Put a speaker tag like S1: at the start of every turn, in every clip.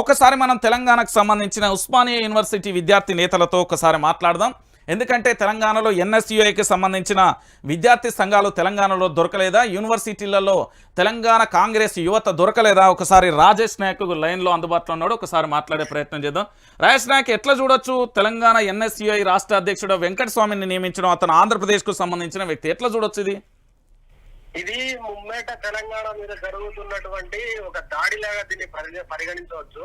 S1: ఒకసారి మనం తెలంగాణకు సంబంధించిన ఉస్మానియా యూనివర్సిటీ విద్యార్థి నేతలతో ఒకసారి మాట్లాడదాం. ఎందుకంటే తెలంగాణలో ఎన్ఎస్యుఐకి సంబంధించిన విద్యార్థి సంఘాలు తెలంగాణలో దొరకలేదా? యూనివర్సిటీలలో తెలంగాణ కాంగ్రెస్ యువత దొరకలేదా? ఒకసారి రాజేష్ నాయక్ లైన్లో అందుబాటులో ఉన్నాడు. ఒకసారి మాట్లాడే ప్రయత్నం చేద్దాం. రాజేష్ నాయక్ ఎట్లా చూడొచ్చు? తెలంగాణ ఎన్ఎస్యుఐ రాష్ట్ర అధ్యక్షుడు వెంకటస్వామిని నియమించడం అతను ఆంధ్రప్రదేశ్కు సంబంధించిన వ్యక్తి. ఎట్లా చూడొచ్చు ఇది?
S2: ఇది ముమ్మేట తెలంగాణ మీద జరుగుతున్నటువంటి ఒక దాడిలాగా దీన్ని పరిగ- పరిగణించవచ్చు.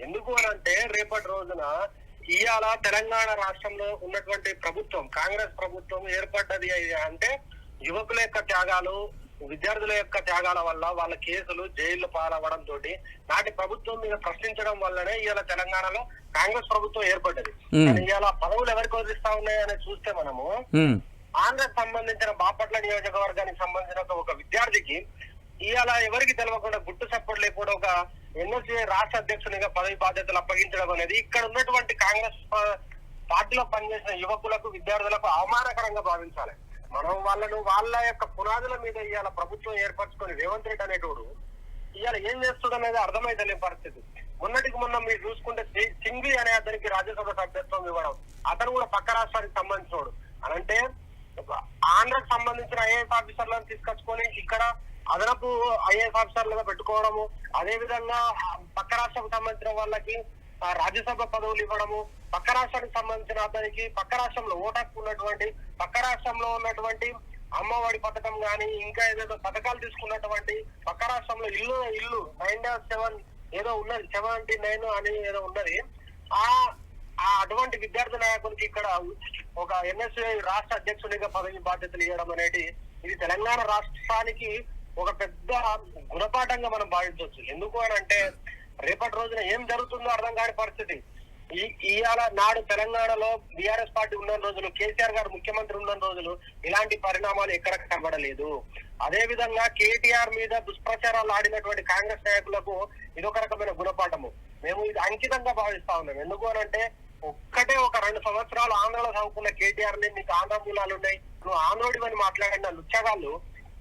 S2: ఎందుకు అని అంటే రేపటి రోజున ఇవాళ తెలంగాణ రాష్ట్రంలో ఉన్నటువంటి ప్రభుత్వం కాంగ్రెస్ ప్రభుత్వం ఏర్పడ్డది అంటే యువకుల యొక్క త్యాగాలు విద్యార్థుల యొక్క త్యాగాల వల్ల వాళ్ళ కేసులు జైళ్ళు పాలవ్వడం తోటి నాటి ప్రభుత్వం మీద ప్రశ్నించడం వల్లనే ఇవాళ తెలంగాణలో కాంగ్రెస్ ప్రభుత్వం ఏర్పడ్డది. కానీ ఇవాళ పదవులు ఎవరికి వదిలిస్తా ఉన్నాయని చూస్తే మనము ఆంధ్రకు సంబంధించిన బాపట్ల నియోజకవర్గానికి సంబంధించిన ఒక- విద్యార్థికి ఇవాళ ఎవరికి తెలవకుండా గుట్టు సపోర్ట్ లేకుండా ఒక ఎన్ఎస్ఏ రాష్ట్ర అధ్యక్షునిగా పదవి బాధ్యతలు అప్పగించడం అనేది ఇక్కడ ఉన్నటువంటి కాంగ్రెస్ పార్టీలో పనిచేసిన యువకులకు విద్యార్థులకు అవమానకరంగా భావించాలి. మనం వాళ్ళను వాళ్ళ యొక్క పునాదుల మీద ఇవాళ ప్రభుత్వం ఏర్పరచుకొని రేవంత్ రెడ్డి అనేటోడు ఇవాళ ఏం చేస్తుడనేది అర్థమైతలేని పరిస్థితి. మొన్నటికి మొన్న మీరు చూసుకుంటే సింగ్వి అనే అతనికి రాజ్యసభ సభ్యత్వం ఇవ్వడం అతను కూడా పక్క రాష్ట్రానికి సంబంధించినోడు. అనంటే ఆంధ్రకు సంబంధించిన ఐఏఎస్ ఆఫీసర్లను తీసుకొచ్చుకొని ఇక్కడ అదనపు ఐఏఎస్ ఆఫీసర్లుగా పెట్టుకోవడము అదే విధంగా పక్క రాష్ట్రకు సంబంధించిన వాళ్ళకి రాజ్యసభ పదవులు ఇవ్వడము పక్క రాష్ట్రానికి సంబంధించిన అతనికి పక్క రాష్ట్రంలో ఓటాకు ఉన్నటువంటి పక్క రాష్ట్రంలో ఉన్నటువంటి అమ్మఒడి పథకం గాని ఇంకా ఏదేదో పథకాలు తీసుకున్నటువంటి పక్క రాష్ట్రంలో ఇల్లు ఇల్లు నైన్ సెవెన్ ఏదో ఉన్నది సెవెంటీ నైన్ అని ఏదో ఉన్నది. ఆ ఆ అటువంటి విద్యార్థి నాయకునికి ఇక్కడ ఒక ఎన్ఎస్ఏ రాష్ట్ర అధ్యక్షునిగా పదవి బాధ్యతలు ఇవ్వడం అనేది ఇది తెలంగాణ రాష్ట్రానికి ఒక పెద్ద గుణపాఠంగా మనం భావించవచ్చు. ఎందుకు అని అంటే రేపటి రోజున ఏం జరుగుతుందో అర్థం కాని పరిస్థితి. ఈ ఇవాళ నాడు తెలంగాణలో బీఆర్ఎస్ పార్టీ ఉన్న రోజులు కేసీఆర్ గారు ముఖ్యమంత్రి ఉన్న రోజులు ఇలాంటి పరిణామాలు ఎక్కడ కనబడలేదు. అదే విధంగా కేటీఆర్ మీద దుష్ప్రచారాలు ఆడినటువంటి కాంగ్రెస్ నాయకులకు ఇదొక రకమైన గుణపాఠము. మేము ఇది అంకితంగా భావిస్తా ఉన్నాం. ఎందుకు అని అంటే ఒక్కటే ఒక రెండు సంవత్సరాలు ఆంధ్రలో చదువుకున్న కేటీఆర్ని నీకు ఆంధ్ర మూలాలు ఉన్నాయి. నువ్వు ఆంధ్రోడివని మాట్లాడిన లుచ్చగాళ్ళు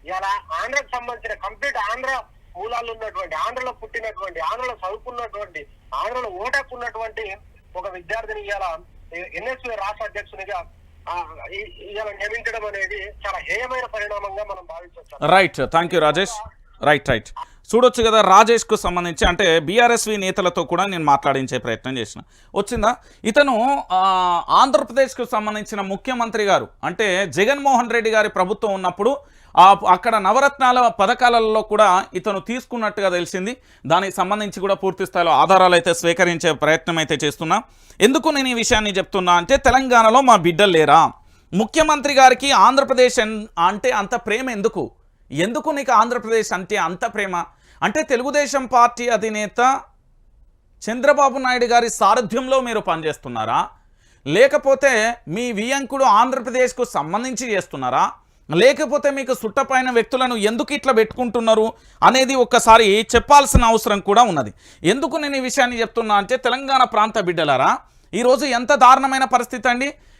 S2: ఇలా ఆంధ్రకు సంబంధించిన కంప్లీట్ ఆంధ్ర మూలాలు ఉన్నటువంటి ఆంధ్రలో పుట్టినటువంటి ఆంధ్రలో చదువుకున్నటువంటి ఆంధ్రలో ఓటకున్నటువంటి ఒక విద్యార్థిని ఇలా ఎన్ఎస్యూ రాష్ట్ర అధ్యక్షునిగా ఇలా నియమించడం అనేది చాలా హేయమైన పరిణామంగా మనం భావించవచ్చు.
S1: Right thank you Rajesh right right చూడొచ్చు కదా రాజేష్కు సంబంధించి. అంటే బీఆర్ఎస్వి నేతలతో కూడా నేను మాట్లాడించే ప్రయత్నం చేసిన. వచ్చిందా? ఇతను ఆంధ్రప్రదేశ్కు సంబంధించిన ముఖ్యమంత్రి గారు. అంటే జగన్మోహన్ రెడ్డి గారి ప్రభుత్వం ఉన్నప్పుడు అక్కడ నవరత్నాల పథకాలలో కూడా ఇతను తీసుకున్నట్టుగా తెలిసింది. దానికి సంబంధించి కూడా పూర్తి స్థాయిలో ఆధారాలు అయితే స్వీకరించే ప్రయత్నం అయితే చేస్తున్నా. ఎందుకు నేను ఈ విషయాన్ని చెప్తున్నా అంటే తెలంగాణలో మా బిడ్డలు లేరా? ముఖ్యమంత్రి గారికి ఆంధ్రప్రదేశ్ అంటే అంత ప్రేమ ఎందుకు? ఎందుకు నీకు ఆంధ్రప్రదేశ్ అంటే అంత ప్రేమ? అంటే తెలుగుదేశం పార్టీ అధినేత చంద్రబాబు నాయుడు గారి సారథ్యంలో మీరు పనిచేస్తున్నారా? లేకపోతే మీ వియంకుడు ఆంధ్రప్రదేశ్కు సంబంధించి చేస్తున్నారా? లేకపోతే మీకు సుట్టపైన వ్యక్తులను ఎందుకు ఇట్లా పెట్టుకుంటున్నారు అనేది ఒక్కసారి చెప్పాల్సిన అవసరం కూడా ఉన్నది. ఎందుకు నేను ఈ విషయాన్ని చెప్తున్నా అంటే తెలంగాణ ప్రాంత బిడ్డలారా ఈరోజు ఎంత దారుణమైన పరిస్థితి అండి?